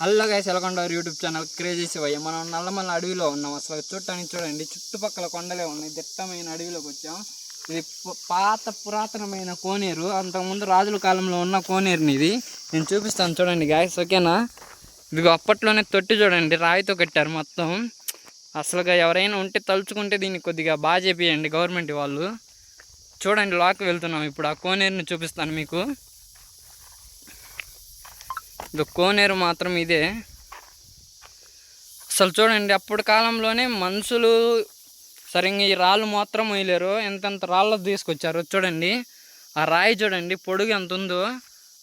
Hello guys Elakonda YouTube channel crazy Shivayya మనం నల్లమల్ల అడవిలో ఉన్నాం. అసలు చూడటానికి చూడండి చుట్టుపక్కల కొండలే ఉన్నాయి. దిట్టమైన అడవిలోకి వచ్చాం. ఇది పాత పురాతనమైన కోనేరు. అంతకుముందు రాజుల కాలంలో ఉన్న కోనేరుని ఇది. నేను చూపిస్తాను చూడండి గాయస్ ఓకేనా ఇది అప్పట్లోనే తొట్టి చూడండి రాయితో కట్టారు మొత్తం. అసలుగా ఎవరైనా ఉంటే తలుచుకుంటే దీన్ని కొద్దిగా బాగా చేపియండి గవర్నమెంట్ వాళ్ళు. చూడండి లోకి వెళ్తున్నాం ఇప్పుడు. ఆ కోనేరుని చూపిస్తాను మీకు. ఇది కోనేరు మాత్రం ఇదే. అసలు చూడండి అప్పటి కాలంలోనే మనుషులు సరిగ్గా ఈ రాళ్ళు మాత్రం వేయలేరు. ఎంతెంత రాళ్ళు తీసుకొచ్చారు చూడండి. ఆ రాయి చూడండి పొడుగు ఎంత ఉందో.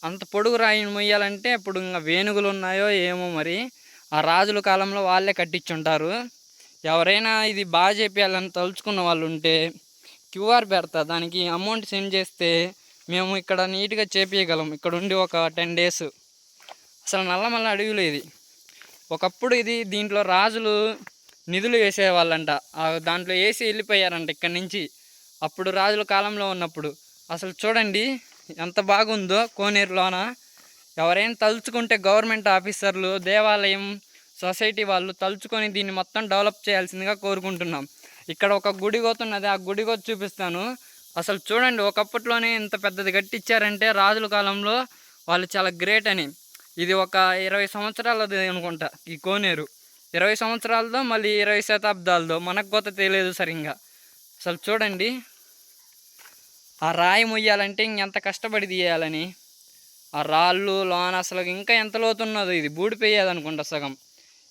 అంత పొడుగు రాయిని మొయ్యాలంటే ఇప్పుడు ఇంకా వేణుగులు ఉన్నాయో ఏమో మరి. ఆ రాజుల కాలంలో వాళ్ళే కట్టించుంటారు. ఎవరైనా ఇది బాగా చేపియాలని తలుచుకున్న వాళ్ళు ఉంటే క్యూఆర్ పెడతా దానికి అమౌంట్ సెండ్ చేస్తే మేము ఇక్కడ నీట్గా చేపించగలం ఇక్కడ ఉండి ఒక టెన్ డేస్ అసలు నల్లమల్ల అడవిలో ఇది. ఒకప్పుడు ఇది దీంట్లో రాజులు నిధులు వేసేవాళ్ళంట. దాంట్లో వేసి వెళ్ళిపోయారంట ఇక్కడి నుంచి. అప్పుడు రాజుల కాలంలో ఉన్నప్పుడు. అసలు చూడండి ఎంత బాగుందో కోనేరులోన. ఎవరైనా తలుచుకుంటే గవర్నమెంట్ ఆఫీసర్లు దేవాలయం సొసైటీ వాళ్ళు తలుచుకొని దీన్ని మొత్తం డెవలప్ చేయాల్సిందిగా కోరుకుంటున్నాం. ఇక్కడ ఒక గుడి పోతున్నది ఆ గుడి కూడా చూపిస్తాను. అసలు చూడండి ఒకప్పట్లోనే ఇంత పెద్దది కట్టించారంటే రాజుల కాలంలో వాళ్ళు చాలా గ్రేట్ అని. ఇది ఒక ఇరవై సంవత్సరాలది అనుకుంటా ఈ కోనేరు. ఇరవై సంవత్సరాలదో మళ్ళీ ఇరవై శతాబ్దాలదో మనకు కొత్త తెలియదు సరిగ్గా. అసలు చూడండి. ఆ రాయి మొయ్యాలంటే ఇంకెంత కష్టపడి తీయాలని. ఆ రాళ్ళు లోన అసలు ఇంకా ఎంత లోతున్నదో ఇది. బూడిపోయేది అనుకుంటా సగం.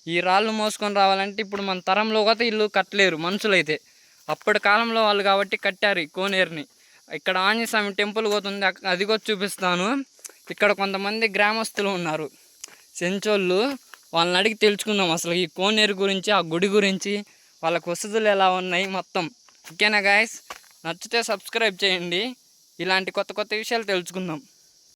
ఈ రాళ్ళు మోసుకొని రావాలంటే ఇప్పుడు మన తరంలో కూడా ఇల్లు కట్టలేరు మనుషులైతే. అప్పటి కాలంలో వాళ్ళు కాబట్టి కట్టారు ఈ కోనేరుని. ఇక్కడ ఆంజనేయ స్వామి టెంపుల్ పోతుంది అది కూడా చూపిస్తాను. ఇక్కడ కొంతమంది గ్రామస్తులు ఉన్నారు. సెంచోళ్ళు వాళ్ళని అడిగి తెలుసుకుందాం అసలు ఈ కోనేరు గురించి ఆ గుడి గురించి వాళ్ళకు వసతులు ఎలా ఉన్నాయి మొత్తం. ఓకేనా గాయస్ నచ్చితే సబ్స్క్రైబ్ చేయండి. ఇలాంటి కొత్త కొత్త విషయాలు తెలుసుకుందాం.